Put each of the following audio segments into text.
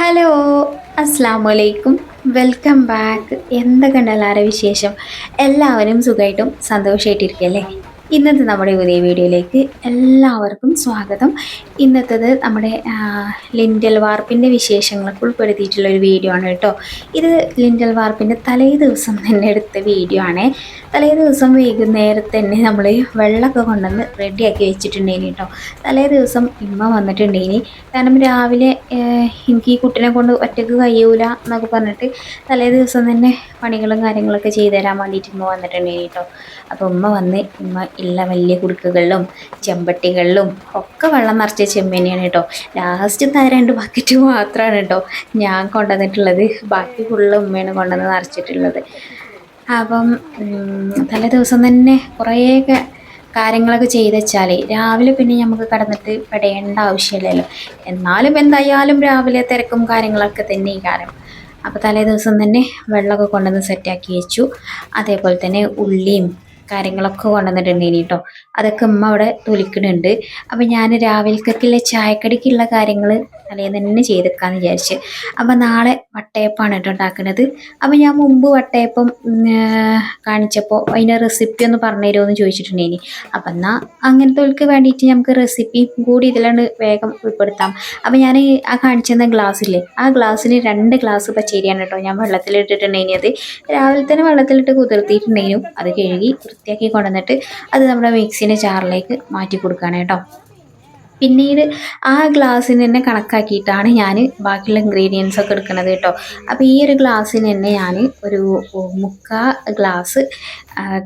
Hello അസ്സാം വലൈക്കും welcome back. എന്തൊക്കെ വിശേഷം? എല്ലാവരും സുഖമായിട്ടും സന്തോഷമായിട്ടിരിക്കുകയല്ലേ ഇന്നത്തെ നമ്മുടെ പുതിയ വീഡിയോയിലേക്ക് എല്ലാവർക്കും സ്വാഗതം. ഇന്നത്തേത് നമ്മുടെ ലിൻഡൽ വാർപ്പിന്റെ വിശേഷങ്ങളൊക്കെ ഉൾപ്പെടുത്തിയിട്ടുള്ള ഒരു വീഡിയോ ആണ് കേട്ടോ. ഇത് ലിൻഡൽ വാർപ്പിന്റെ തലേ ദിവസം തന്നെ എടുത്ത വീഡിയോ ആണ്. തലേ ദിവസം വൈകുന്നേരത്ത് തന്നെ നമ്മൾ വെള്ളമൊക്കെ കൊണ്ടുവന്ന് റെഡിയാക്കി വെച്ചിട്ടുണ്ടേനി കേട്ടോ. തലേ ദിവസം ഇമ്മ വന്നിട്ടുണ്ടേനി. കാരണം രാവിലെ എനിക്ക് ഈ കുട്ടീനെ കൊണ്ട് ഒറ്റയ്ക്ക് കഴിയൂല എന്നൊക്കെ പറഞ്ഞിട്ട് തലേ ദിവസം തന്നെ പണികളും കാര്യങ്ങളൊക്കെ ചെയ്തു തരാൻ വേണ്ടിയിട്ട് ഉമ്മ വന്നിട്ടുണ്ടെങ്കിൽ കേട്ടോ. അപ്പോൾ ഉമ്മ വന്ന് ഉമ്മ ഉള്ള വലിയ കുടുക്കുകളിലും ചെമ്പട്ടികളിലും ഒക്കെ വെള്ളം നിറച്ച ചെമ്മീനെയാണ് കേട്ടോ. ലാസ്റ്റ് രണ്ട് ബക്കറ്റ് മാത്രമാണ് കേട്ടോ ഞാൻ കൊണ്ടുവന്നിട്ടുള്ളത്. ബാക്കി ഫുള്ള് ഉമ്മയാണ് കൊണ്ടുവന്ന് നിറച്ചിട്ടുള്ളത്. അപ്പം തലേ ദിവസം തന്നെ കുറേയൊക്കെ കാര്യങ്ങളൊക്കെ ചെയ്ത് വെച്ചാലേ രാവിലെ പിന്നെ നമുക്ക് കടന്നിട്ട് പെടേണ്ട ആവശ്യമില്ലല്ലോ. എന്നാലും എന്തായാലും രാവിലെ തിരക്കും കാര്യങ്ങളൊക്കെ തന്നെ ഈ കാലം. അപ്പോൾ തലേ ദിവസം തന്നെ വെള്ളമൊക്കെ കൊണ്ടുവന്ന് സെറ്റാക്കി വെച്ചു. അതേപോലെ തന്നെ ഉള്ളിയും കാര്യങ്ങളൊക്കെ കൊണ്ടുവന്നിട്ടുണ്ട് ഇനി കേട്ടോ അതൊക്കെ ഉമ്മ അവിടെ തൊലിക്കുന്നുണ്ട്. അപ്പം ഞാൻ രാവിലത്തേക്കുള്ള ചായക്കടിക്കുള്ള കാര്യങ്ങൾ തലേന്ന് തന്നെ ചെയ്തേക്കാന്ന് വിചാരിച്ച്. അപ്പോൾ നാളെ വട്ടയപ്പമാണ് കേട്ടോ ഉണ്ടാക്കുന്നത്. അപ്പം ഞാൻ മുമ്പ് വട്ടയപ്പം കാണിച്ചപ്പോൾ അതിന്റെ റെസിപ്പി ഒന്ന് പറഞ്ഞു തരുമോ എന്ന് ചോദിച്ചിട്ടുണ്ടേനി അപ്പം എന്നാൽ അങ്ങനത്തെ വേണ്ടിയിട്ട് നമുക്ക് റെസിപ്പി കൂടി ഇതിലാണ് വേഗം ഉൾപ്പെടുത്താം. അപ്പം ഞാൻ ആ കാണിച്ചെന്ന ഗ്ലാസ്സില്ലേ ആ ഗ്ലാസ്സിന് രണ്ട് ഗ്ലാസ് പച്ചരിയാണ് കേട്ടോ ഞാൻ വെള്ളത്തിലിട്ടിട്ടുണ്ടേനി അത്. രാവിലെ തന്നെ വെള്ളത്തിലിട്ട് കുതിർത്തിയിട്ടുണ്ടെങ്കിലും അത് കഴുകി വൃത്തിയാക്കി കൊണ്ടുവന്നിട്ട് അത് നമ്മുടെ മിക്സിന്റെ ചാറിലേക്ക് മാറ്റി കൊടുക്കുകയാണ് കേട്ടോ. പിന്നീട് ആ ഗ്ലാസ്സിന് തന്നെ കണക്കാക്കിയിട്ടാണ് ഞാൻ ബാക്കിയുള്ള ഇൻഗ്രീഡിയൻസ് ഒക്കെ എടുക്കുന്നത് കേട്ടോ. അപ്പോൾ ഈ ഒരു ഗ്ലാസ്സിന് തന്നെ ഞാൻ ഒരു മുക്കാ ഗ്ലാസ്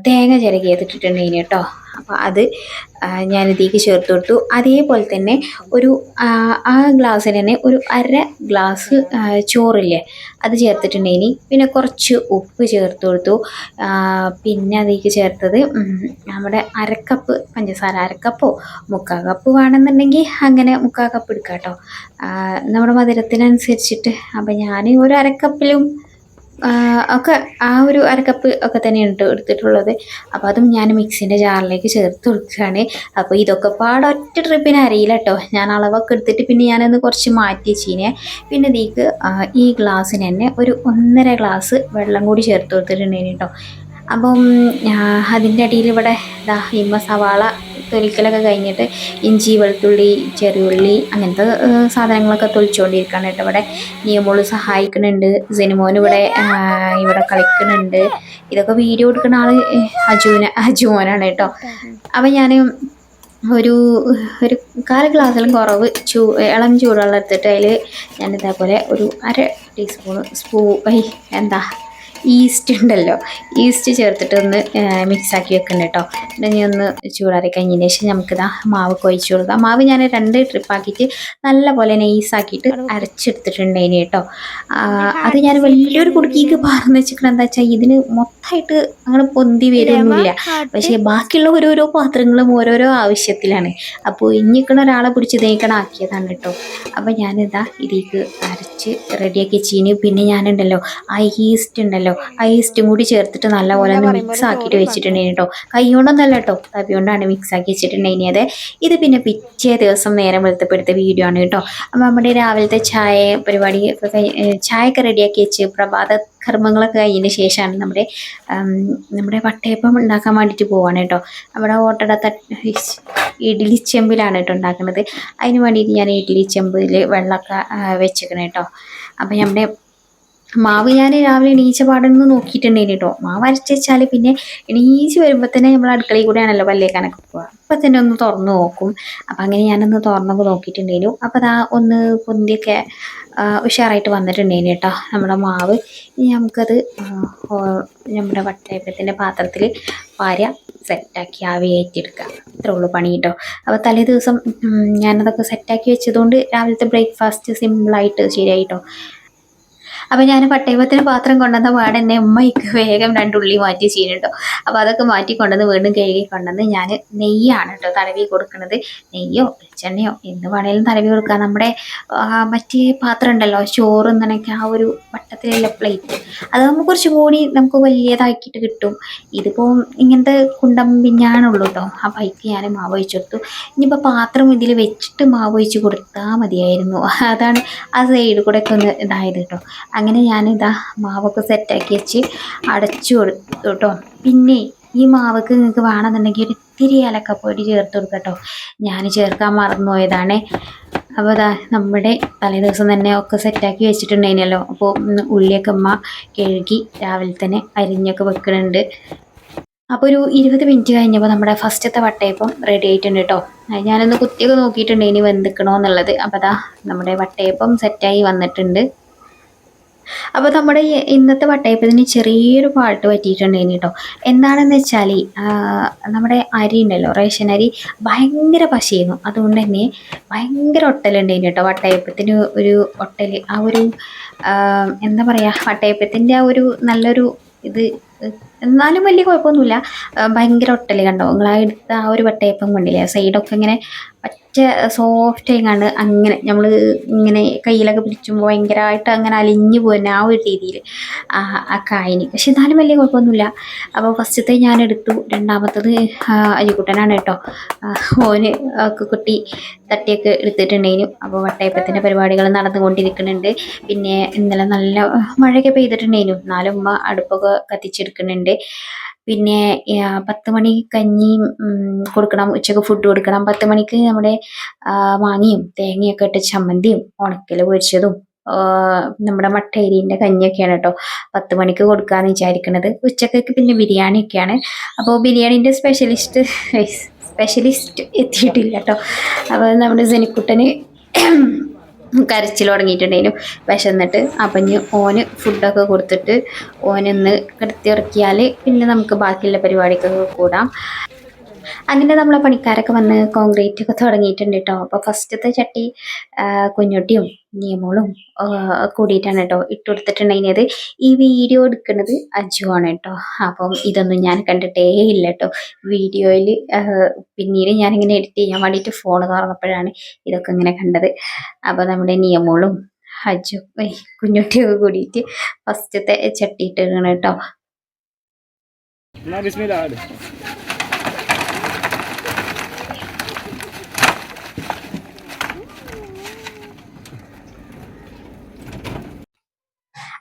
തേങ്ങ ചിരകി ഇട്ടിട്ടുണ്ടെങ്കിൽ കേട്ടോ. അപ്പോൾ അത് ഞാനിതേക്ക് ചേർത്ത് കൊടുത്തു. അതേപോലെ തന്നെ ഒരു ആ, ഗ്ലാസ്സിൽ തന്നെ ഒരു അര ഗ്ലാസ് ചോറില്ലേ അത് ചേർത്തിട്ടുണ്ടെങ്കിൽ പിന്നെ കുറച്ച് ഉപ്പ് ചേർത്ത് കൊടുത്തു. പിന്നെ അതിലേക്ക് ചേർത്തത് നമ്മുടെ അരക്കപ്പ് പഞ്ചസാര. അരക്കപ്പോ മുക്കാൽ കപ്പ് വേണമെന്നുണ്ടെങ്കിൽ അങ്ങനെ മുക്കാൽ കപ്പ് എടുക്കാം കേട്ടോ നമ്മുടെ മധുരത്തിനനുസരിച്ചിട്ട്. അപ്പം ഞാൻ ഒരു അരക്കപ്പിലും ഒക്കെ ആ ഒരു അരക്കപ്പ് ഒക്കെ തന്നെയാണ് ട്ടോ എടുത്തിട്ടുള്ളത്. അപ്പോൾ അതും ഞാൻ മിക്സിന്റെ ജാറിലേക്ക് ചേർത്ത് കൊടുക്കുകയാണ്. അപ്പോൾ ഇതൊക്കെ പാടെ ഒറ്റ ട്രിപ്പിന് അറിയില്ല കേട്ടോ ഞാൻ അളവൊക്കെ എടുത്തിട്ട് പിന്നെ ഞാനൊന്ന് കുറച്ച് മാറ്റി വെച്ചീനെ പിന്നെ ഇതിക്ക് ഈ ഗ്ലാസ്സിന് തന്നെ ഒരു ഒന്നര ഗ്ലാസ് വെള്ളം കൂടി ചേർത്ത് കൊടുത്തിട്ടുണ്ടായിരുന്നു കേട്ടോ അപ്പം അതിന്റെ അടിയിൽ ഇവിടെ ഇതാ ഇമ്മ സവാള തൊലിക്കലൊക്കെ കഴിഞ്ഞിട്ട് ഇഞ്ചി വെളുത്തുള്ളി ചെറിയുള്ളി അങ്ങനത്തെ സാധനങ്ങളൊക്കെ തൊലിച്ചുകൊണ്ടിരിക്കുകയാണ് കേട്ടോ ഇവിടെ. നിയമോൾ സഹായിക്കുന്നുണ്ട്. സിനിമോൻ ഇവിടെ ഇവിടെ കളിക്കുന്നുണ്ട്. ഇതൊക്കെ വീഡിയോ എടുക്കുന്ന ആൾ അജുവിന അജുമോനാണ് കേട്ടോ. അപ്പം ഞാൻ ഒരു ഒരു കാൽ ഗ്ലാസ്സിലും കുറവ് ചൂ ഇളം ചൂടുവെള്ളം എടുത്തിട്ട് അതിൽ ഞാൻ ഇതേപോലെ ഒരു അര ടീസ്പൂൺ സ്പൂ എന്താ ഈസ്റ്റ് ഉണ്ടല്ലോ. ഈസ്റ്റ് ചേർത്തിട്ട് ഒന്ന് മിക്സാക്കി വെക്കണം കേട്ടോ ഇനി ഒന്ന് ചൂടാറി കഴിഞ്ഞതിന് ശേഷം നമുക്കിതാ മാവ് കൊഴിച്ചു കൊടുക്കാം. മാവ് ഞാൻ രണ്ട് ട്രിപ്പാക്കിയിട്ട് നല്ലപോലെ നൈസാക്കിയിട്ട് അരച്ചെടുത്തിട്ടുണ്ടേനി കേട്ടോ അത് ഞാൻ വലിയൊരു കുടുക്കിക്ക് പാർന്ന് വെച്ചിട്ട് എന്താ വെച്ചാൽ ഇതിന് മൊത്തമായിട്ട് അങ്ങനെ പൊന്തി വരുമൊന്നുമില്ല പക്ഷേ ബാക്കിയുള്ള ഓരോരോ പാത്രങ്ങളും ഓരോരോ ആവശ്യത്തിലാണ്. അപ്പോൾ ഇഞ്ഞിക്കണ ഒരാളെ പിടിച്ച് തേക്കണ ആക്കിയതാണ് കേട്ടോ അപ്പോൾ ഞാനിതാ ഇതിലേക്ക് അരച്ച് റെഡിയാക്കി ചീനി പിന്നെ ഞാനുണ്ടല്ലോ ആ ഈസ്റ്റ് ഉണ്ടല്ലോ ആ ഈസ്റ്റും കൂടി ചേർത്തിട്ട് നല്ലപോലെ ഒന്ന് മിക്സ് ആക്കിയിട്ട് വെച്ചിട്ടുണ്ടെങ്കിൽ കേട്ടോ കൈ കൊണ്ടൊന്നല്ല കേട്ടോ തവി കൊണ്ടാണ് മിക്സ് ആക്കി വെച്ചിട്ടുണ്ടെങ്കിൽ അത്. ഇത് പിന്നെ പിറ്റേ ദിവസം നേരം വെളുത്തപ്പെടുത്ത വീഡിയോ ആണ് കേട്ടോ അപ്പോൾ നമ്മുടെ രാവിലത്തെ ചായ പരിപാടി ചായയൊക്കെ റെഡിയാക്കി വെച്ച് പ്രഭാത കർമ്മങ്ങളൊക്കെ കഴിഞ്ഞതിന് ശേഷമാണ് നമ്മുടെ നമ്മുടെ വട്ടയപ്പം ഉണ്ടാക്കാൻ വേണ്ടിയിട്ട് പോവാണ് കേട്ടോ നമ്മുടെ ഓട്ടട തട്ട് ഇഡ്ഡലി ചെമ്പിലാണ് കേട്ടോ ഉണ്ടാക്കുന്നത്. അതിന് വേണ്ടിയിട്ട് ഞാൻ ഇഡ്ഡലി ചെമ്പിൽ വെള്ളമൊക്കെ വെച്ചേക്കണം കേട്ടോ അപ്പം നമ്മുടെ മാവ് ഞാൻ രാവിലെ എണീച്ച പാടൊന്ന് നോക്കിയിട്ടുണ്ടായിരുന്നു കേട്ടോ മാവ് അരച്ച് വെച്ചാൽ പിന്നെ എണീച്ച് വരുമ്പോൾ തന്നെ നമ്മൾ അടുക്കളയിൽ കൂടെയാണല്ലോ പല്ലേക്കാനൊക്കെ പോവുക അപ്പം തന്നെ ഒന്ന് തുറന്ന് നോക്കും. അപ്പം അങ്ങനെ ഞാനൊന്ന് തുറന്നപ്പോൾ നോക്കിയിട്ടുണ്ടായിരുന്നു അപ്പം അതാ ഒന്ന് പൊന്തിയൊക്കെ ഉഷാറായിട്ട് വന്നിട്ടുണ്ടായിരുന്നു കേട്ടോ നമ്മുടെ മാവ്. ഇനി നമുക്കത് നമ്മുടെ വട്ടയപ്പത്തിന്റെ പാത്രത്തിൽ വാര സെറ്റാക്കി ആവി ഏറ്റെടുക്കുക അത്രേ ഉള്ളൂ പണി കേട്ടോ അപ്പോൾ തലേ ദിവസം ഞാനതൊക്കെ സെറ്റാക്കി വെച്ചതുകൊണ്ട് രാവിലത്തെ ബ്രേക്ക്ഫാസ്റ്റ് സിമ്പിളായിട്ട് ശരിയായിട്ടോ അപ്പോൾ ഞാൻ പട്ടയപത്തിന് പാത്രം കൊണ്ടുവന്ന പാടെ എന്നെ ഉമ്മയ്ക്ക് വേഗം രണ്ടുള്ളി മാറ്റി ചെയ്യുന്നുണ്ടോ അപ്പോൾ അതൊക്കെ മാറ്റി കൊണ്ടുവന്ന് വീണ്ടും കഴുകി കൊണ്ടുവന്ന് ഞാൻ നെയ്യാണ് കേട്ടോ തടവി കൊടുക്കുന്നത് നെയ്യോ വെളിച്ചെണ്ണയോ എന്ത് വേണേലും തടവി കൊടുക്കുക നമ്മുടെ മറ്റേ പാത്രം ഉണ്ടല്ലോ ചോറ് എന്നൊക്കെ ആ ഒരു വട്ടത്തിലുള്ള പ്ലേറ്റ് അത് നമുക്ക് കുറച്ച് കൂടി നമുക്ക് വലിയതാക്കിയിട്ട് കിട്ടും. ഇതിപ്പോൾ ഇങ്ങനത്തെ കുണ്ടം പിഞ്ഞാണുള്ളൂ കേട്ടോ ആ പൈക്ക് ഞാൻ മാവ് ഒഴിച്ചു കൊടുത്തു. ഇനിയിപ്പോൾ പാത്രം ഇതിൽ വെച്ചിട്ട് മാവ് ഒഴിച്ച് കൊടുത്താൽ മതിയായിരുന്നു. അതാണ് ആ സൈഡ് കൂടെ ഒക്കെ ഒന്ന് ഇതായത് കേട്ടോ അങ്ങനെ ഞാനിതാ മാവൊക്കെ സെറ്റാക്കി വെച്ച് അടച്ചു കൊടുത്തു കേട്ടോ പിന്നെ ഈ മാവക്ക് നിങ്ങൾക്ക് വേണമെന്നുണ്ടെങ്കിൽ ഒരു ഇത്തിരി ഏലക്കപ്പൊടി ചേർത്ത് കൊടുക്കുക കേട്ടോ ഞാൻ ചേർക്കാൻ മറന്നുപോയതാണ്. അപ്പോൾ അതാ നമ്മുടെ തലേദിവസം തന്നെ ഒക്കെ സെറ്റാക്കി വെച്ചിട്ടുണ്ടായിരുന്നല്ലോ അപ്പോൾ ഉള്ളിയൊക്കെ അമ്മ കഴുകി രാവിലെ തന്നെ അരിഞ്ഞൊക്കെ വെക്കുന്നുണ്ട് അപ്പോൾ ഒരു ഇരുപത് മിനിറ്റ് കഴിഞ്ഞപ്പോൾ നമ്മുടെ ഫസ്റ്റത്തെ വട്ടയപ്പം റെഡി ആയിട്ടുണ്ട് കേട്ടോ ഞാനൊന്ന് കുത്തിയൊക്കെ നോക്കിയിട്ടുണ്ട് ഇനി വെന്തിക്കണോ എന്നുള്ളത്. അപ്പോൾ അതാ നമ്മുടെ വട്ടയപ്പം സെറ്റായി വന്നിട്ടുണ്ട്. അപ്പോൾ നമ്മുടെ ഇന്നത്തെ വട്ടയപ്പത്തിന് ചെറിയൊരു പാട്ട് പറ്റിയിട്ടുണ്ടെങ്കിൽ കേട്ടോ. എന്താണെന്ന് വെച്ചാൽ നമ്മുടെ അരി ഉണ്ടല്ലോ റേഷൻ അരി ഭയങ്കര പശയായിരുന്നു. അതുകൊണ്ട് തന്നെ ഭയങ്കര ഒട്ടലുണ്ടെങ്കിൽ കേട്ടോ വട്ടയപ്പത്തിന് ഒരു ഒട്ടൽ ആ ഒരു എന്താ പറയുക വട്ടയപ്പത്തിന്റെ ആ ഒരു നല്ലൊരു ഇത് എന്നാലും വലിയ കുഴപ്പമൊന്നുമില്ല. ഭയങ്കര ഒട്ടൽ കണ്ടോ? നിങ്ങൾ ആ എടുത്ത ആ ഒരു വട്ടയപ്പം കണ്ടില്ലേ? സൈഡൊക്കെ ഇങ്ങനെ പറ്റ സോഫ്റ്റ് ആയിക്കാണ്ട് അങ്ങനെ നമ്മൾ ഇങ്ങനെ കയ്യിലൊക്കെ പിടിച്ചുമ്പോൾ ഭയങ്കരമായിട്ട് അങ്ങനെ അലിഞ്ഞു പോകുന്ന ആ ഒരു രീതിയിൽ ആ കായന്. പക്ഷെ എന്നാലും വലിയ കുഴപ്പമൊന്നുമില്ല. അപ്പോൾ ഫസ്റ്റത്തെ ഞാൻ എടുത്തു. രണ്ടാമത്തത് അരിക്കുട്ടനാണ് കേട്ടോ. ഓന് ഒക്കെ കുട്ടി തട്ടിയൊക്കെ എടുത്തിട്ടുണ്ടെങ്കിലും അപ്പോൾ വട്ടയപ്പത്തിന്റെ പരിപാടികൾ നടന്നുകൊണ്ടിരിക്കുന്നുണ്ട്. പിന്നെ ഇന്നലെ നല്ല മഴയൊക്കെ പെയ്തിട്ടുണ്ടെങ്കിലും എന്നാലും അടുപ്പൊക്കെ കത്തിച്ചെടുക്കുന്നുണ്ട്. പിന്നെ പത്ത് മണി കഞ്ഞി കൊടുക്കണം ഉച്ചയ്ക്ക് ഫുഡ് കൊടുക്കണം. പത്ത് മണിക്ക് നമ്മുടെ മാങ്ങയും തേങ്ങയൊക്കെ ഇട്ട് ചമ്മന്തിയും ഉണക്കൽ പൊരിച്ചതും നമ്മുടെ മട്ടേരിന്റെ കഞ്ഞിയൊക്കെയാണ് കേട്ടോ പത്ത് മണിക്ക് കൊടുക്കാന്ന് വിചാരിക്കുന്നത് ഉച്ചക്കൊക്കെ പിന്നെ ബിരിയാണിയൊക്കെയാണ്. അപ്പോൾ ബിരിയാണിന്റെ സ്പെഷ്യലിസ്റ്റ് സ്പെഷ്യലിസ്റ്റ് എത്തിയിട്ടില്ല കേട്ടോ. അപ്പോൾ നമ്മുടെ ജനിക്കുട്ടന് കരച്ചിൽ തുടങ്ങിയിട്ടുണ്ടായിരുന്നു. വിശന്നിട്ട് അപ്പം ഓന് ഫുഡൊക്കെ കൊടുത്തിട്ട് ഓനൊന്ന് കിടത്തി ഇറക്കിയാൽ പിന്നെ നമുക്ക് ബാക്കിയുള്ള പരിപാടിക്കൊക്കെ കൂടാം. അങ്ങനെ നമ്മളെ പണിക്കാരൊക്കെ വന്ന് കോൺക്രീറ്റ് ഒക്കെ തുടങ്ങിയിട്ടുണ്ട് കേട്ടോ അപ്പോൾ ഫസ്റ്റത്തെ ചട്ടി കുഞ്ഞുട്ടിയും നിയമോളും കൂടിയിട്ടാണ് കേട്ടോ ഇട്ട് കൊടുത്തിട്ടുണ്ടെങ്കിൽ ഈ വീഡിയോ എടുക്കുന്നത് ആണ് കേട്ടോ അപ്പം ഇതൊന്നും ഞാൻ കണ്ടിട്ടേ ഇല്ല കേട്ടോ വീഡിയോയിൽ പിന്നീട് ഞാനിങ്ങനെ എഡിറ്റ് ചെയ്യാൻ വേണ്ടിയിട്ട് ഫോൺ തുറന്നപ്പോഴാണ് ഇതൊക്കെ ഇങ്ങനെ കണ്ടത്. അപ്പോൾ നമ്മുടെ നിയമോളും അജു കുഞ്ഞുട്ടിയൊക്കെ കൂടിയിട്ട് ഫസ്റ്റത്തെ ചട്ടി ഇട്ടിരിക്കണം കേട്ടോ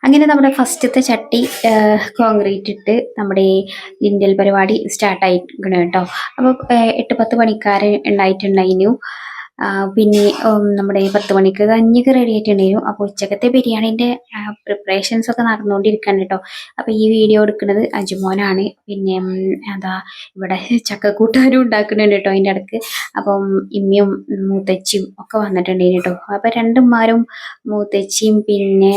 അങ്ങനെ നമ്മുടെ ഫസ്റ്റത്തെ ചട്ടി കോൺക്രീറ്റ് ഇട്ട് നമ്മുടെ ലിൻഡൽ പരിപാടി സ്റ്റാർട്ടായിരിക്കണം കേട്ടോ. അപ്പോൾ എട്ട് പത്ത് പണിക്കാർ ഉണ്ടായിട്ടുണ്ടായിരുന്നു പിന്നെ നമ്മുടെ പത്ത് മണിക്ക് കഞ്ഞിക്ക് റെഡി ആയിട്ടുണ്ടായിരുന്നു. അപ്പോൾ ഉച്ചക്കത്തെ ബിരിയാണീന്റെ പ്രിപ്പറേഷൻസ് ഒക്കെ നടന്നുകൊണ്ടിരിക്കുകയാണ് കേട്ടോ അപ്പോൾ ഈ വീഡിയോ എടുക്കുന്നത് അജുമോനാണ്. പിന്നെ അതാ ഇവിടെ ചക്കക്കൂട്ടാനും ഉണ്ടാക്കുന്നുണ്ട് കേട്ടോ അതിന്റെ ഇടയ്ക്ക്. അപ്പം ഇമ്മയും മൂത്തച്ചിയും ഒക്കെ വന്നിട്ടുണ്ടായിരുന്നു കേട്ടോ അപ്പോൾ രണ്ടുമാരും മൂത്തച്ചിയും പിന്നെ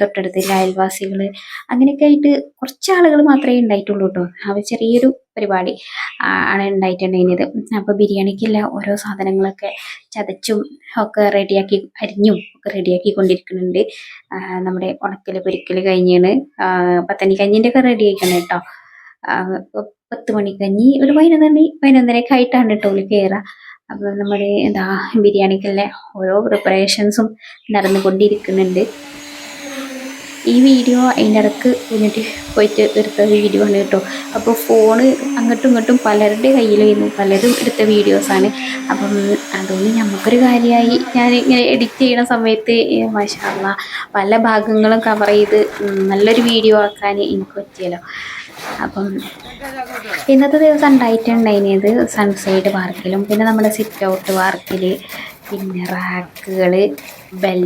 തൊട്ടടുത്തുള്ള അയൽവാസികൾ അങ്ങനെയൊക്കെ ആയിട്ട് കുറച്ച് ആളുകൾ മാത്രമേ ഉണ്ടായിട്ടുള്ളൂ കേട്ടോ അവർ ചെറിയൊരു പരിപാടി ആണ് ഉണ്ടായിട്ടുണ്ടായിരുന്നത്. അപ്പോൾ ബിരിയാണിക്കുള്ള ഓരോ സാധനങ്ങളൊക്കെ ചതച്ചും ഒക്കെ റെഡിയാക്കി അരിഞ്ഞും ഒക്കെ റെഡിയാക്കി കൊണ്ടിരിക്കുന്നുണ്ട്. നമ്മുടെ ഉണക്കൽ പൊരിക്കൽ കഴിഞ്ഞാണ്. പത്തനി കഞ്ഞിന്റെ ഒക്കെ റെഡി ആയിക്കണം കേട്ടോ. പത്ത് മണിക്കഞ്ഞി ഒരു പതിനൊന്ന് മണി പതിനൊന്നരയൊക്കെ ആയിട്ടാണ് കേട്ടോ ഉള്ളിൽ കയറുക അപ്പോൾ നമ്മുടെ എന്താ ബിരിയാണിക്കുള്ള ഓരോ പ്രിപ്പറേഷൻസും നടന്നുകൊണ്ടിരിക്കുന്നുണ്ട്. ഈ വീഡിയോ അതിന്റെ ഇടയ്ക്ക് എന്നിട്ട് പോയിട്ട് എടുത്ത വീഡിയോ ആണ് കേട്ടോ. അപ്പോൾ ഫോണ് അങ്ങോട്ടും ഇങ്ങോട്ടും പലരുടെ കയ്യിലായിരുന്നു. പലരും എടുത്ത വീഡിയോസാണ് അപ്പം അതുകൊണ്ട് നമുക്കൊരു കാര്യമായി. ഞാൻ ഇങ്ങനെ എഡിറ്റ് ചെയ്യണ സമയത്ത് മാഷാള്ള പല ഭാഗങ്ങളും കവർ ചെയ്ത് നല്ലൊരു വീഡിയോ ആക്കാൻ എനിക്ക് പറ്റിയല്ലോ. അപ്പം ഇന്നത്തെ ദിവസം ഉണ്ടായിട്ടുണ്ടായിരുന്നത് സൺസൈഡ് പാർക്കിലും പിന്നെ നമ്മുടെ സിറ്റ് ഔട്ട് പാർക്കിൽ പിന്നെ റാക്കുകൾ ബെൽ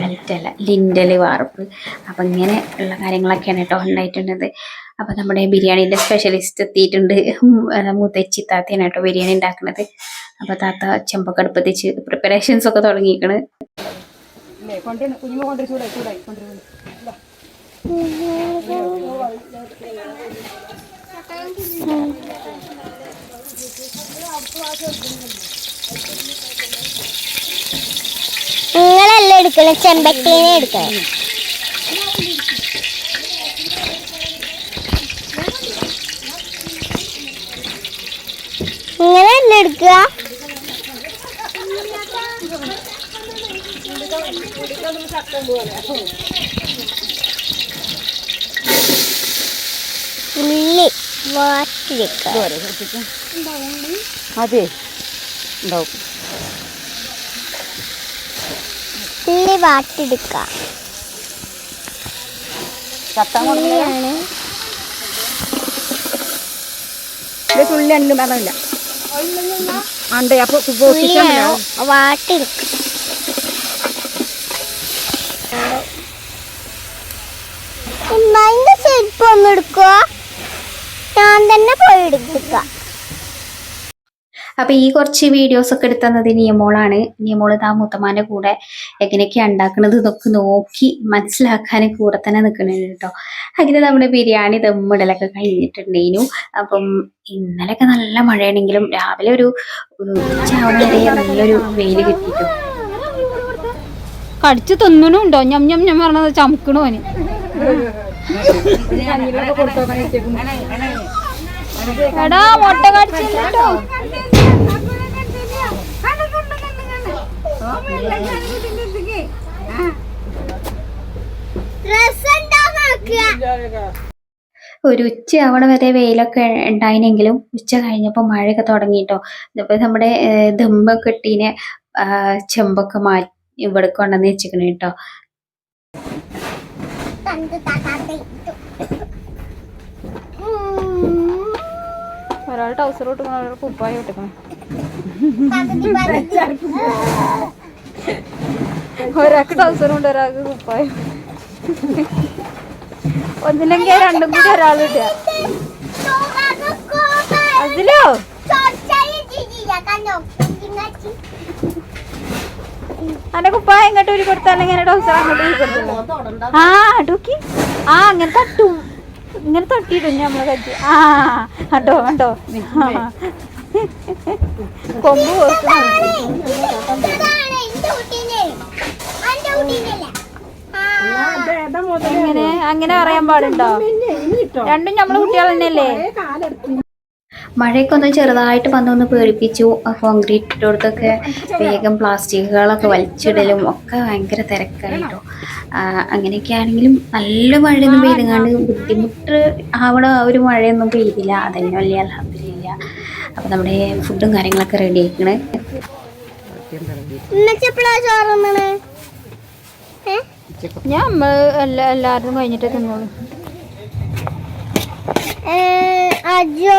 ബെൽറ്റ് അല്ല ലിൻഡൽ വാർപ്പ്. അപ്പം ഇങ്ങനെ ഉള്ള കാര്യങ്ങളൊക്കെയാണ് കേട്ടോ ഉണ്ടായിട്ടുള്ളത്. അപ്പം നമ്മുടെ ബിരിയാണീന്റെ സ്പെഷ്യലിസ്റ്റ് എത്തിയിട്ടുണ്ട്. മുത്തച്ചി താത്തയാണ് കേട്ടോ ബിരിയാണി ഉണ്ടാക്കുന്നത്. അപ്പം താത്ത ചെമ്പൊക്കെ അടുപ്പത്തിച്ച് പ്രിപ്പറേഷൻസ് ഒക്കെ തുടങ്ങിയിരിക്കണ്. Thank കൊണ്ടുവന്ന് നിങ്ങളല്ല എടുക്കണം? ചെമ്പട്ടീനെ എടുക്കണം. നിങ്ങളല്ല എടുക്കുക? ഉള്ളി വാട്ടിരിക്കുക അതെ. ഉണ്ടാവും. ഉള്ളി വാട്ടിയെടുക്കുക ചത്താൻ ഉള്ളിയാണ് പറഞ്ഞില്ല. അപ്പൊ ഉമ്മാന്റെ ചെരുപ്പ് ഒന്ന് എടുക്കുക ഞാൻ തന്നെ പോയി എടുക്കുക അപ്പോൾ ഈ കുറച്ച് വീഡിയോസ് ഒക്കെ എടുത്തുന്നത് നിയമോളാണ്. നിയമോൾ താ മുത്തമ്മാന്റെ കൂടെ എങ്ങനെയൊക്കെയാണ് ഉണ്ടാക്കുന്നത് ഇതൊക്കെ നോക്കി മനസ്സിലാക്കാൻ കൂടെ തന്നെ നിൽക്കുന്നുണ്ട് കേട്ടോ. അങ്ങനെ നമ്മുടെ ബിരിയാണി ദമ്മിടലൊക്കെ കഴിഞ്ഞിട്ടുണ്ടേനു. അപ്പം ഇന്നലെയൊക്കെ നല്ല മഴയാണെങ്കിലും രാവിലെ ഒരു വരെ നല്ലൊരു വെയിൽ കിട്ടിയിട്ടു. കടിച്ചു തിന്നണുണ്ടോ? ഞം ഞം ഞം പറഞ്ഞത് ചമക്കണു അവന്. എടാ മുട്ട കടിച്ചിട്ടോ ഒരു ഉച്ച ഒരു ഉച്ചയാവണ വരെ വെയിലൊക്കെ ഉണ്ടായിനെങ്കിലും ഉച്ച കഴിഞ്ഞപ്പോൾ മഴയൊക്കെ തുടങ്ങിയിട്ടോ ഇതിപ്പോൾ നമ്മുടെ ദമ്പൊക്കെ ഇട്ടീനെ ചെമ്പൊക്കെ മാറ്റി ഇവിടെ കൊണ്ടുവന്ന് വെച്ചിക്കണ കേട്ടോ ഒരാൾ ടൗസർ ഇട്ടുക്കണം ഒരാൾ കുപ്പായി ഇട്ടുക്കണം. ഒരാൾക്ക് ടൗസറും ഉണ്ട് ഒരാൾക്ക് കുപ്പായം. ഒന്നില്ലെങ്കിൽ രണ്ടും കൂടി ഒരാൾ അതിലോ? അന്റെ കുപ്പായ എങ്ങോട്ട് ഊരി കൊടുത്താൽ ഇങ്ങനെ ടൗസർ അങ്ങോട്ട് ആ അടുക്കി. ആ അങ്ങനെ തട്ടും ഇങ്ങനെ തട്ടിയിടും നമ്മളെ കറ്റി ആ കണ്ടോ കണ്ടോ? ആ. കൊമ്പ് എങ്ങനെ? അങ്ങനെ പറയാൻ പാടുണ്ടോ? രണ്ടും നമ്മളെ കുട്ടികൾ തന്നെയല്ലേ? മഴയൊക്കെ ഒന്ന് ചെറുതായിട്ട് വന്നൊന്ന് പേടിപ്പിച്ചു. കോൺക്രീറ്റ് ഇട്ടടുത്തൊക്കെ വേഗം പ്ലാസ്റ്റിക്കുകളൊക്കെ വലിച്ചിടലും ഒക്കെ ഭയങ്കര തിരക്കായിട്ടോ. അങ്ങനെയൊക്കെ ആണെങ്കിലും നല്ല മഴയൊന്നും പെയ്തുകൊണ്ട് ബുദ്ധിമുട്ട് ആവണ ആ ഒരു മഴയൊന്നും പെയ്തില്ല. അതന്നെ വലിയ അലഹമില്ല അപ്പം നമ്മുടെ ഫുഡും കാര്യങ്ങളൊക്കെ റെഡി ആക്കണേ ഞാൻ എല്ലാ എല്ലാവരും കഴിഞ്ഞിട്ടേ തിന്നോളൂ അജോ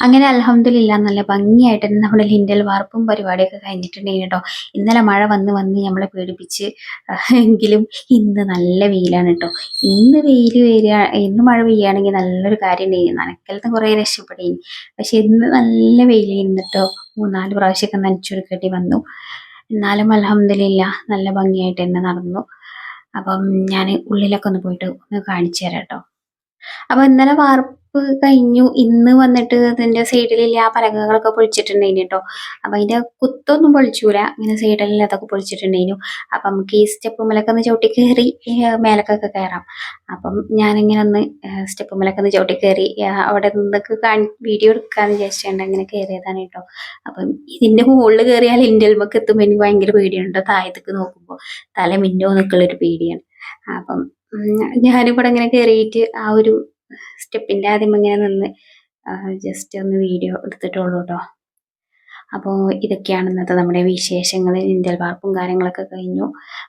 അങ്ങനെ അലഹമില്ല നല്ല ഭംഗിയായിട്ട് തന്നെ നമ്മുടെ ലിൻഡൽ വാർപ്പും പരിപാടിയൊക്കെ കഴിഞ്ഞിട്ടുണ്ടെങ്കിൽ കേട്ടോ. ഇന്നലെ മഴ വന്ന് വന്ന് നമ്മളെ പേടിപ്പിച്ച് എങ്കിലും ഇന്ന് നല്ല വെയിലാണ് കേട്ടോ. ഇന്ന് വെയിൽ വരിക ഇന്ന് മഴ പെയ്യുകയാണെങ്കിൽ നല്ലൊരു കാര്യം ഉണ്ടായി നനക്കലത്ത് കുറേ രക്ഷപ്പെടുകയും. പക്ഷെ ഇന്ന് നല്ല വെയിൽ ഇന്നിട്ടോ മൂന്നാൽ പ്രാവശ്യമൊക്കെ നനച്ചൊരുക്കേണ്ടി വന്നു. എന്നാലും അലഹമില്ല നല്ല ഭംഗിയായിട്ട് തന്നെ നടന്നു. അപ്പം ഞാൻ ഉള്ളിലൊക്കെ ഒന്ന് പോയിട്ട് ഒന്ന് കാണിച്ചു തരാം കേട്ടോ. അപ്പൊ ഇന്നലെ വാർപ്പ് കഴിഞ്ഞു. ഇന്ന് വന്നിട്ട് അതിന്റെ സൈഡിലുള്ള ആ പലകകളൊക്കെ പൊളിച്ചിട്ടുണ്ടായിരുന്നു കേട്ടോ അപ്പൊ അതിന്റെ കുത്തൊന്നും പൊളിച്ചൂല. ഇങ്ങനെ സൈഡിൽ അതൊക്കെ പൊളിച്ചിട്ടുണ്ടായിരുന്നു അപ്പൊ നമുക്ക് ഈ സ്റ്റെപ്പ് മേലൊക്കെ ഒന്ന് ചവിട്ടി കയറി മേലക്കൊക്കെ കയറാം അപ്പം ഞാനിങ്ങനെ ഒന്ന് സ്റ്റെപ്പ് മേലൊക്കെ ഒന്ന് ചവിട്ടി കയറി അവിടെ നിന്നൊക്കെ കാണി വീഡിയോ എടുക്കാന്ന് വിചാരിച്ചുകൊണ്ട് അങ്ങനെ കയറിയതാണ് കേട്ടോ അപ്പം ഇതിന്റെ മുകളിൽ കയറിയാൽ ഇന്ത്യൽമൊക്കെ എത്തുമ്പോൾ എനിക്ക് ഭയങ്കര പേടിയുണ്ട് താഴത്തേക്ക് നോക്കുമ്പോൾ തല മിന്നോ നിൽക്കുള്ളൊരു പേടിയാണ്. അപ്പം ഞാനിവിടെ ഇങ്ങനെ കയറിയിട്ട് ആ ഒരു സ്റ്റെപ്പിന്റെ ആദ്യം ഇങ്ങനെ നിന്ന് ജസ്റ്റ് ഒന്ന് വീഡിയോ എടുത്തിട്ടുള്ളൂ കേട്ടോ അപ്പോൾ ഇതൊക്കെയാണ് ഇന്നത്തെ നമ്മുടെ വിശേഷങ്ങൾ ഇന്ത്യൽ വാർപ്പും കാര്യങ്ങളൊക്കെ കഴിഞ്ഞു.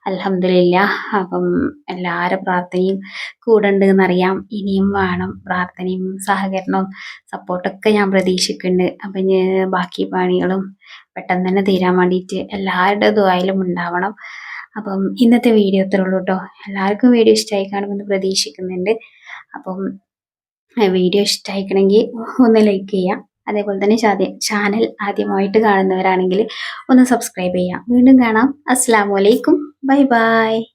അലഹമില്ല അപ്പം എല്ലാവരും പ്രാർത്ഥനയും കൂടെ ഉണ്ട് എന്നറിയാം ഇനിയും വേണം പ്രാർത്ഥനയും സഹകരണവും സപ്പോർട്ടൊക്കെ ഞാൻ പ്രതീക്ഷിക്കുന്നുണ്ട്. അപ്പം ബാക്കി പണികളും പെട്ടെന്ന് തന്നെ തീരാൻ വേണ്ടിയിട്ട് എല്ലാവരുടെ ദുബായിലും ഉണ്ടാവണം. അപ്പം ഇന്നത്തെ വീഡിയോ ഇത്രേ ഉള്ളൂ കേട്ടോ എല്ലാവർക്കും വീഡിയോ ഇഷ്ടമായി കാണുമെന്ന് പ്രതീക്ഷിക്കുന്നുണ്ട്. അപ്പം വീഡിയോ ഇഷ്ടമായിക്കണമെങ്കിൽ ഒന്ന് ലൈക്ക് ചെയ്യാം. അതേപോലെ തന്നെ ചാനൽ ആദ്യമായിട്ട് കാണുന്നവരാണെങ്കിൽ ഒന്ന് സബ്സ്ക്രൈബ് ചെയ്യാം. വീണ്ടും കാണാം. അസ്സാം വലൈക്കും ബൈ ബൈ